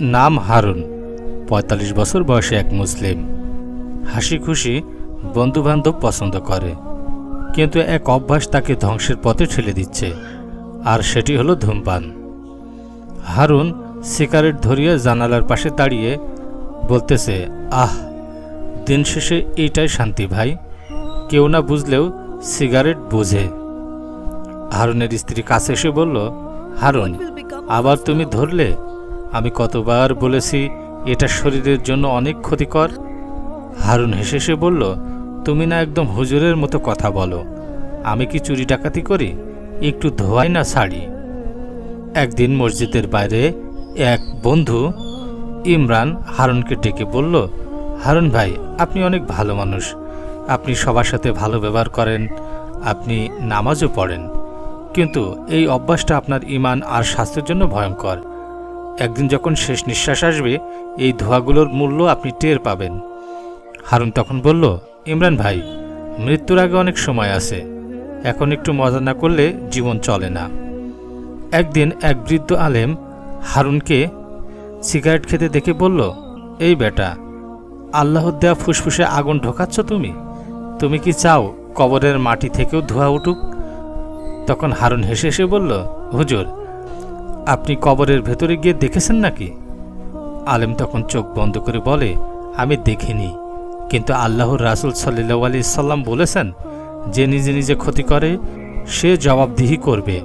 নাম হারুন, পঁয়তাল্লিশ বছর বয়সে এক মুসলিম। হাসি খুশি বন্ধুবান্ধব পছন্দ করে, কিন্তু এক অভ্যাস তাকে ধ্বংসের পথে ঠেলে দিচ্ছে, আর সেটি হলো ধূমপান। হারুন সিগারেট ধরিয়ে জানালার পাশে দাঁড়িয়ে বলতেছে, আহ, দিন শেষে এইটাই শান্তি ভাই, কেউ না বুঝলেও সিগারেট বুঝে। হারুনের স্ত্রী কাছে এসে বলল, হারুন, আবার তুমি ধরলে? আমি কতবার বলেছি, এটা শরীরের জন্য অনেক ক্ষতিকর। হারুন হেসে হেসে বলল, তুমি না একদম হুজুরের মতো কথা বলো। আমি কি চুরি ডাকাতি করি? একটু ধোয়াই না ছাড়ি একদিন মসজিদের বাইরে এক বন্ধু, ইমরান, হারুনকে ডেকে বলল, হারুন ভাই, আপনি অনেক ভালো মানুষ। আপনি সবার সাথে ভালো ব্যবহার করেন, আপনি নামাজও পড়েন। কিন্তু এই অভ্যাসটা আপনার ইমান আর স্বাস্থ্যের জন্য ভয়ঙ্কর। একদিন যখন শেষ নিঃশ্বাস আসবে, এই ধোঁয়াগুলোর মূল্য আপনি টের পাবেন। হারুন তখন বলল, ইমরান ভাই, মৃত্যুর আগে অনেক সময় আছে। এখন একটু মজা না করলে জীবন চলে না। একদিন এক বৃদ্ধ আলেম হারুনকে সিগারেট খেতে দেখে বলল, এই বেটা, আল্লাহর দেয়া ফুসফুসে আগুন ঢোকাচ্ছ তুমি? তুমি কি চাও কবরের মাটি থেকেও ধোঁয়া উঠুক? তখন হারুন হেসে হেসে বলল, হুজুর আপনি কবরের ভেতরে গিয়ে দেখেছেন নাকি? আলেম তখন চোখ বন্ধ করে বলে, আমি দেখিনি। কিন্তু আল্লাহর রাসুল সাল্লাহ আলি সাল্লাম বলেছেন, যে নিজে নিজে ক্ষতি করে, সে জবাবদিহি করবে।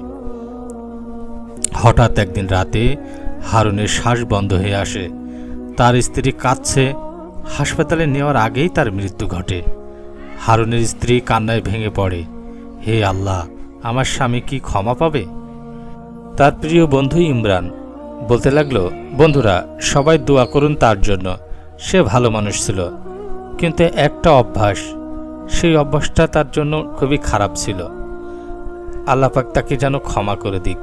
হঠাৎ একদিন রাতে হারুনের শ্বাস বন্ধ হয়ে আসে। তার স্ত্রী কাঁদছে। হাসপাতালে নেওয়ার আগেই তার মৃত্যু ঘটে। হারুনের স্ত্রী কান্নায় ভেঙে পড়ে। হে আল্লাহ, আমার স্বামী কি ক্ষমা পাবে? তার প্রিয় বন্ধু ইমরান। বলতে লাগল, বন্ধুরা, সবাই দোয়া করুন তার জন্য। সে ভালো মানুষ ছিল। কিন্তু একটা অভ্যাস, সেই অভ্যাসটা তার জন্য খুবই খারাপ ছিল। আল্লাপাক তাকে যেন ক্ষমা করে দিক।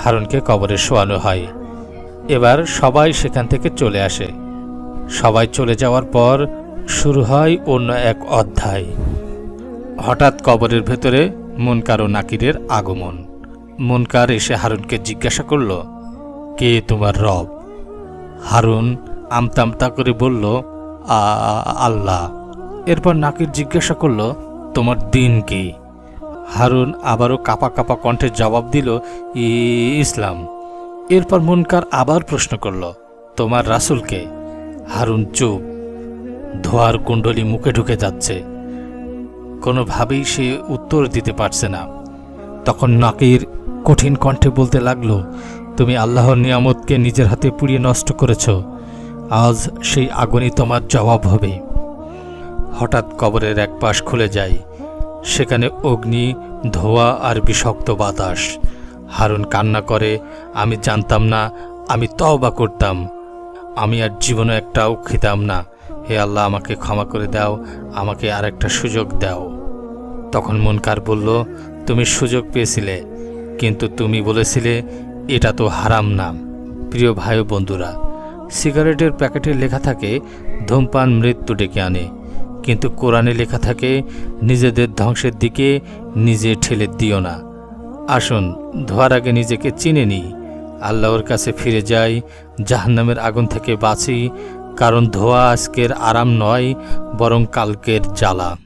হারুনকে কবরে শোয়ানো হয়। এবার সবাই সেখান থেকে চলে আসে। সবাই চলে যাওয়ার পর শুরু হয় অন্য এক অধ্যায়। হঠাৎ কবরের ভেতরে মুনকার নাকিরের আগমন। মুনকার এসে হারুনকে জিজ্ঞাসা করল, কে তোমার রব? হারুন আমতামতা করে বলল আল্লাহ। এরপর নাকির জিজ্ঞাসা করল, তোমার দিন কি? হারুন আবারও কাপা কাপা কণ্ঠে জবাব দিল, "ই- ইসলাম। এরপর মুনকার আবার প্রশ্ন করল, তোমার রাসুলকে হারুন চুপ, ধোয়ার কুণ্ডলি মুখে ঢুকে যাচ্ছে। কোনোভাবেই সে উত্তর দিতে পারছে না। তখন নাকির কঠিন কণ্ঠে বলতে লাগল, তুমি আল্লাহর নিয়ামতকে নিজের হাতে পুড়িয়ে নষ্ট করেছ। আজ সেই আগুনই তোমার জবাব হবে। হঠাৎ কবরের এক পাশ খুলে যায়। সেখানে অগ্নি, ধোয়া আর বিষাক্ত বাতাস। হারুন কান্না করে, আমি জানতাম না, আমি তওবা করতাম। আমি আর জীবনে একটাও খেতাম না। হে আল্লাহ, আমাকে ক্ষমা করে দাও, আমাকে আর একটা সুযোগ দাও। তখন মনকার বলল, তুমি সুযোগ পেয়েছিলে। কিন্তু তুমি বলেছিলে, এটা তো হারাম নাম। প্রিয় ভাই বন্ধুরা, সিগারেটের প্যাকেটে লেখা থাকে, ধূমপান মৃত্যু ডেকে আনে। কিন্তু কোরআনে লেখা থাকে, নিজেদের ধ্বংসের দিকে নিজে ঠেলে দিও না। আসুন, ধোয়ার আগে নিজেকে চিনে নিই। আল্লাহর কাছে ফিরে যাই, জাহান্নামের আগুন থেকে বাঁচি, কারণ ধোয়া আজকের আরাম নয়, বরং কালকের জ্বালা।